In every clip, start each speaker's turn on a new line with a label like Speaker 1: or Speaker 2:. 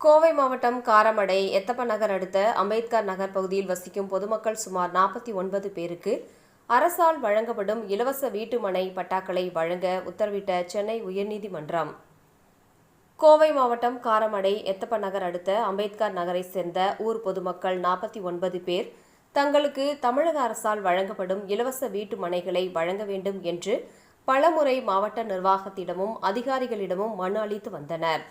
Speaker 1: கோவை மாவட்டம் காரமடை எத்தப்ப நகர் அடுத்த அம்பேத்கர் நகர் பகுதியில் வசிக்கும் பொதுமக்கள் சுமார் நாற்பத்தி ஒன்பது பேருக்கு அரசால் வழங்கப்படும் இலவச வீட்டுமனை பட்டாக்களை வழங்க உத்தரவிட்ட சென்னை உயர்நீதிமன்றம். கோவை மாவட்டம் காரமடை எத்தப்ப நகர் அடுத்த அம்பேத்கர் நகரை சேர்ந்த ஊர் பொதுமக்கள் நாற்பத்தி ஒன்பது பேர் தங்களுக்கு தமிழக அரசால் வழங்கப்படும் இலவச வீட்டு மனைகளை வழங்க வேண்டும் என்று பலமுறை மாவட்ட நிர்வாகத்திடமும் அதிகாரிகளிடமும் மனு அளித்து வந்தனர்.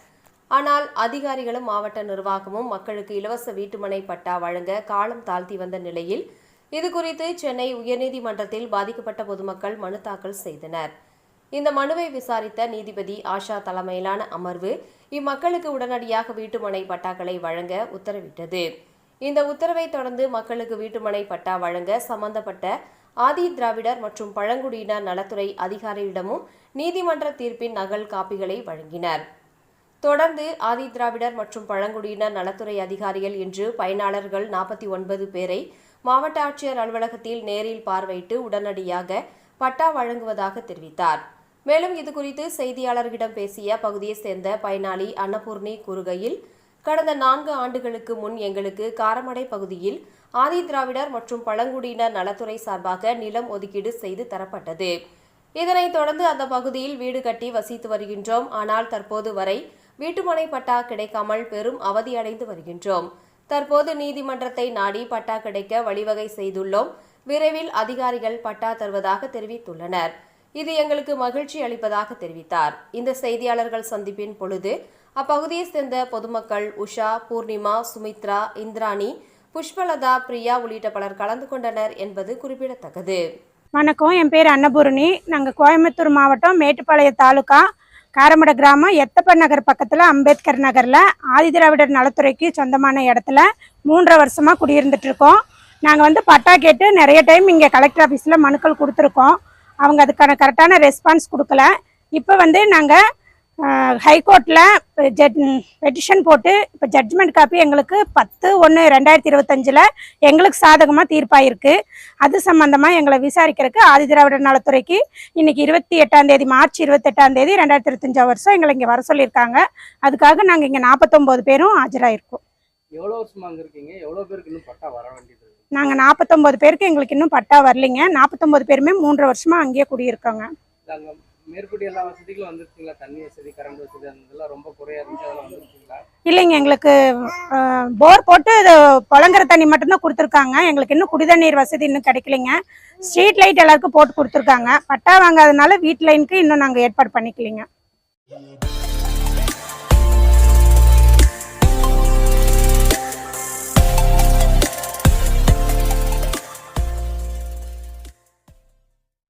Speaker 1: ஆனால் அதிகாரிகளும் மாவட்ட நிர்வாகமும் மக்களுக்கு இலவச வீட்டுமனை பட்டா வழங்க காலம் தாழ்த்தி வந்த நிலையில் இதுகுறித்து சென்னை உயர்நீதிமன்றத்தில் பாதிக்கப்பட்ட பொதுமக்கள் மனு தாக்கல் செய்தனர். இந்த மனுவை விசாரித்த நீதிபதி ஆஷா தலைமையிலான அமர்வு இம்மக்களுக்கு உடனடியாக வீட்டுமனை பட்டாக்களை வழங்க உத்தரவிட்டது. இந்த உத்தரவை தொடர்ந்து மக்களுக்கு வீட்டுமனை பட்டா வழங்க சம்பந்தப்பட்ட ஆதி திராவிடர் மற்றும் பழங்குடியினர் நலத்துறை அதிகாரியிடமும் நீதிமன்ற தீர்ப்பின் நகல் காப்பிகளை வழங்கினர். தொடர்ந்து ஆதிதிராவிடர் மற்றும் பழங்குடியினர் நலத்துறை அதிகாரிகள் இன்று பயனாளர்கள் நாற்பத்தி ஒன்பது பேரை மாவட்ட ஆட்சியர் அலுவலகத்தில் நேரில் பார்வையிட்டு உடனடியாக பட்டா வழங்குவதாக தெரிவித்தார். மேலும் இதுகுறித்து செய்தியாளர்களிடம் பேசிய அப்பகுதியைச் சேர்ந்த பயனாளி அன்னபூர்ணி கூறுகையில் கடந்த நான்கு ஆண்டுகளுக்கு முன் எங்களுக்கு காரமடை பகுதியில் ஆதிதிராவிடர் மற்றும் பழங்குடியினர் நலத்துறை சார்பாக நிலம் ஒதுக்கீடு செய்து தரப்பட்டது. இதனைத் தொடர்ந்து அந்த பகுதியில் வீடு கட்டி வசித்து வருகின்றோம். ஆனால் தற்போது வரை வீட்டுமனை பட்டா கிடைக்காமல் பெரும் அவதியடைந்து வருகின்றோம். தற்போது நீதிமன்றத்தை நாடி பட்டா கிடைக்க வழிவகை செய்துள்ளோம். விரைவில் அதிகாரிகள் பட்டா தருவதாக தெரிவித்துள்ளனர். இது எங்களுக்கு மகிழ்ச்சி அளிப்பதாக தெரிவித்தார். இந்த செய்தியாளர்கள் சந்திப்பின் பொழுது அப்பகுதியை சேர்ந்த பொதுமக்கள் உஷா பூர்ணிமா சுமித்ரா இந்திராணி புஷ்பலதா பிரியா உள்ளிட்ட பலர் கலந்து கொண்டனர் என்பது குறிப்பிடத்தக்கது.
Speaker 2: வணக்கம். என் பேர் அன்னபூரணி. நாங்கள் கோயம்புத்தூர் மாவட்டம் மேட்டுப்பாளையம் தாலுகா காரமட கிராமம் எத்தப்ப நகர் பக்கத்தில் அம்பேத்கர் நகரில் ஆதிதிராவிடர் நலத்துறைக்கு சொந்தமான இடத்துல மூன்றரை வருஷமாக குடியிருந்துட்டு இருக்கோம். நாங்கள் வந்து பட்டா கேட்டு நிறைய டைம் இங்கே கலெக்டர் ஆஃபீஸில் மனுக்கள் கொடுத்துருக்கோம். அவங்க அதுக்கான கரெக்டான ரெஸ்பான்ஸ் கொடுக்கல. இப்போ வந்து நாங்கள் ஹைகோர்ட்டில் ஜட் பெட்டிஷன் போட்டு இப்போ ஜட்ஜ்மெண்ட் காப்பி எங்களுக்கு பத்து ஒன்று ரெண்டாயிரத்தி இருபத்தஞ்சில் எங்களுக்கு சாதகமாக தீர்ப்பாயிருக்கு. அது சம்பந்தமாக எங்களை விசாரிக்கிறதுக்கு ஆதிதிராவிடர் நலத்துறைக்கு இன்னைக்கு இருபத்தி எட்டாம் தேதி மார்ச் இருபத்தெட்டாம் தேதி ரெண்டாயிரத்தி இருபத்தஞ்சாம் வருஷம் எங்களை இங்கே வர சொல்லியிருக்காங்க. அதுக்காக நாங்கள் இங்கே நாற்பத்தொம்போது பேரும் ஆஜராயிருக்கோம்.
Speaker 3: எவ்வளோ வருஷமா அங்க இருக்கீங்க? எவ்வளோ பேருக்கு இன்னும் பட்டா வர வேண்டியது?
Speaker 2: நாங்கள் நாற்பத்தொம்போது பேருக்கு எங்களுக்கு இன்னும் பட்டா வரலைங்க. நாற்பத்தொம்போது பேருமே மூன்றரை வருஷமாக அங்கேயே குடியிருக்கோங்க.
Speaker 3: மேற்படி எல்லா வசதிகளும் வந்துருக்கீங்களா? தண்ணி வசதி கரண்ட் வசதி அந்த ரொம்ப குறையா இருந்துச்சு அதெல்லாம்
Speaker 2: இல்லைங்க எங்களுக்கு போர் போட்டு இது புழங்குற தண்ணி மட்டும்தான் கொடுத்துருக்காங்க. எங்களுக்கு இன்னும் குடிதண்ணீர் வசதி இன்னும் கிடைக்கலைங்க. ஸ்ட்ரீட் லைட் எல்லாருக்கும் போட்டு கொடுத்துருக்காங்க. பட்டா வாங்காதனால வீட்டு லைனுக்கு இன்னும் நாங்கள் ஏற்பாடு பண்ணிக்கலைங்க.